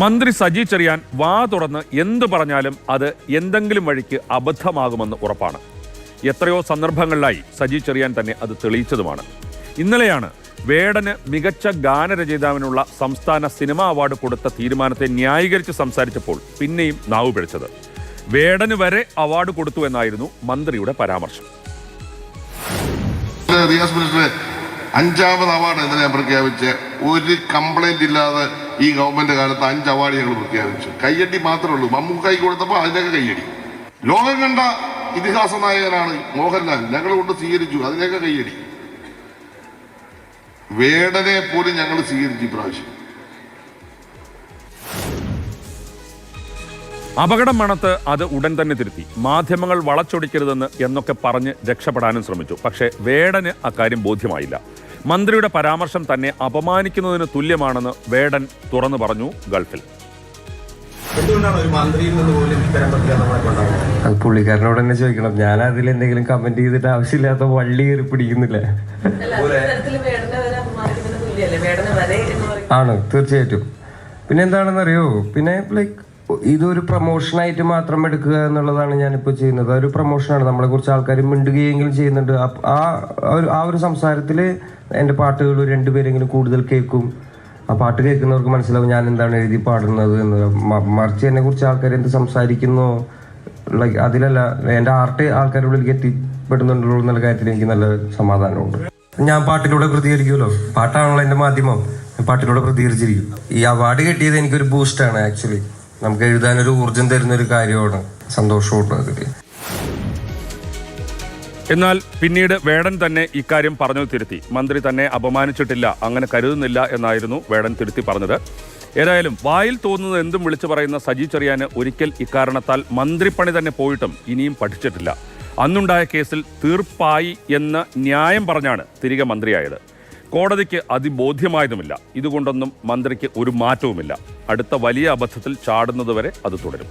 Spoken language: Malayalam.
മന്ത്രി സജി ചെറിയാൻ വാ തുറന്ന് എന്തു പറഞ്ഞാലും അത് എന്തെങ്കിലും വഴിക്ക് അബദ്ധമാകുമെന്ന് ഉറപ്പാണ്. എത്രയോ സന്ദർഭങ്ങളിലായി സജി ചെറിയാൻ തന്നെ അത് തെളിയിച്ചതുമാണ്. ഇന്നലെയാണ് വേടന് മികച്ച ഗാനരചയിതാവിനുള്ള സംസ്ഥാന സിനിമാ അവാർഡ് കൊടുത്ത തീരുമാനത്തെ ന്യായീകരിച്ച് സംസാരിച്ചപ്പോൾ പിന്നെയും നാവ് പിഴച്ചത്. വേടന് വരെ അവാർഡ് കൊടുത്തു എന്നായിരുന്നു മന്ത്രിയുടെ പരാമർശം. അഞ്ചാമത് അവാർഡ് ഇന്നലെ ഞാൻ പ്രഖ്യാപിച്ച് ഒരു കംപ്ലൈന്റ് ഇല്ലാതെ ഈ ഗവൺമെന്റ് കാലത്ത് അഞ്ച് അവാർഡ് ഞങ്ങൾ പ്രഖ്യാപിച്ചു. കയ്യടി മാത്രമേ ഉള്ളൂ. മമ്മൂക്കായി കൊടുത്തപ്പോൾ അതിനൊക്കെ കയ്യടി. ലോകം കണ്ട ഇതിഹാസ നായകനാണ് മോഹൻലാൽ. ഞങ്ങൾ കൊണ്ട് സ്വീകരിച്ചു. അതിനൊക്കെ കയ്യടി. വേടനെ പോലും ഞങ്ങൾ സ്വീകരിച്ചു ഇപ്രാവശ്യം. അപകടം മണത്ത് അത് ഉടൻ തന്നെ തിരുത്തി. മാധ്യമങ്ങൾ വളച്ചൊടിക്കരുതെന്ന് എന്നൊക്കെ പറഞ്ഞ് രക്ഷപ്പെടാനും ശ്രമിച്ചു. പക്ഷേ വേടന് അക്കാര്യം ബോധ്യമായില്ല. മന്ത്രിയുടെ പരാമർശം തന്നെ അപമാനിക്കുന്നതിന് തുല്യമാണെന്ന് വേടൻ തുറന്നു പറഞ്ഞു ഗൾഫിൽ. അത് പുള്ളിക്കാരനോട് തന്നെ ചോദിക്കണം. ഞാൻ അതിൽ എന്തെങ്കിലും കമന്റ് ചെയ്തിട്ട് ആവശ്യമില്ലാത്ത വള്ളി കയറി പിടിക്കുന്നില്ല. ആണ് തീർച്ചയായിട്ടും. പിന്നെ എന്താണെന്നറിയോ പിന്നെ ലൈക്ക് ഇതൊരു പ്രൊമോഷനായിട്ട് മാത്രം എടുക്കുക എന്നുള്ളതാണ് ഞാനിപ്പോൾ ചെയ്യുന്നത്. ഒരു പ്രൊമോഷനാണ് നമ്മളെ കുറിച്ച് ആൾക്കാർ മിണ്ടുകയെങ്കിലും ചെയ്യുന്നുണ്ട്. ആ ആ ഒരു സംസാരത്തിൽ എന്റെ പാട്ടുകൾ രണ്ടുപേരെങ്കിലും കൂടുതൽ കേൾക്കും. ആ പാട്ട് കേൾക്കുന്നവർക്ക് മനസ്സിലാവും ഞാൻ എന്താണ് എഴുതി പാടുന്നത് എന്ന്. മറിച്ച് എന്നെ കുറിച്ച് ആൾക്കാർ എന്ത് സംസാരിക്കുന്നോ? ലൈക്ക് അതിലല്ല എന്റെ ആർട്ട് ആൾക്കാരുടെ ഉള്ളിലേക്ക് എത്തിപ്പെടുന്നുണ്ടല്ലോ എന്നുള്ള കാര്യത്തിൽ എനിക്ക് നല്ല സമാധാനമുണ്ട്. ഞാൻ പാട്ടിലൂടെ പ്രതികരിക്കുമല്ലോ. പാട്ടാണല്ലോ എന്റെ മാധ്യമം. പാട്ടിലൂടെ പ്രതികരിച്ചിരിക്കും. ഈ അവാർഡ് കിട്ടിയത് എനിക്കൊരു ബൂസ്റ്റാണ് ആക്ച്വലി നമുക്ക് എഴുതാനൊരു ഊർജം തരുന്ന ഒരു കാര്യമാണ് സന്തോഷമുണ്ട് എന്നാൽ പിന്നീട് വേടൻ തന്നെ ഇക്കാര്യം പറഞ്ഞു തിരുത്തി. മന്ത്രി തന്നെ അപമാനിച്ചിട്ടില്ല അങ്ങനെ കരുതുന്നില്ല എന്നായിരുന്നു വേടൻ തിരുത്തി പറഞ്ഞത്. ഏതായാലും വായിൽ തോന്നുന്നത് എന്തും വിളിച്ചു പറയുന്ന സജി ചെറിയാന് ഒരിക്കൽ ഇക്കാരണത്താൽ മന്ത്രിപ്പണി തന്നെ പോയിട്ടും ഇനിയും പഠിച്ചിട്ടില്ല. അന്നുണ്ടായ കേസിൽ തീർപ്പായി എന്ന് ന്യായം പറഞ്ഞാണ് തിരികെ മന്ത്രിയായത്. കോടതിക്ക് അതിബോധ്യമായതുമില്ല. ഇതുകൊണ്ടൊന്നും മന്ത്രിക്ക് ഒരു മാറ്റവുമില്ല. അടുത്ത വലിയ അബദ്ധത്തിൽ ചാടുന്നതുവരെ അത് തുടരും.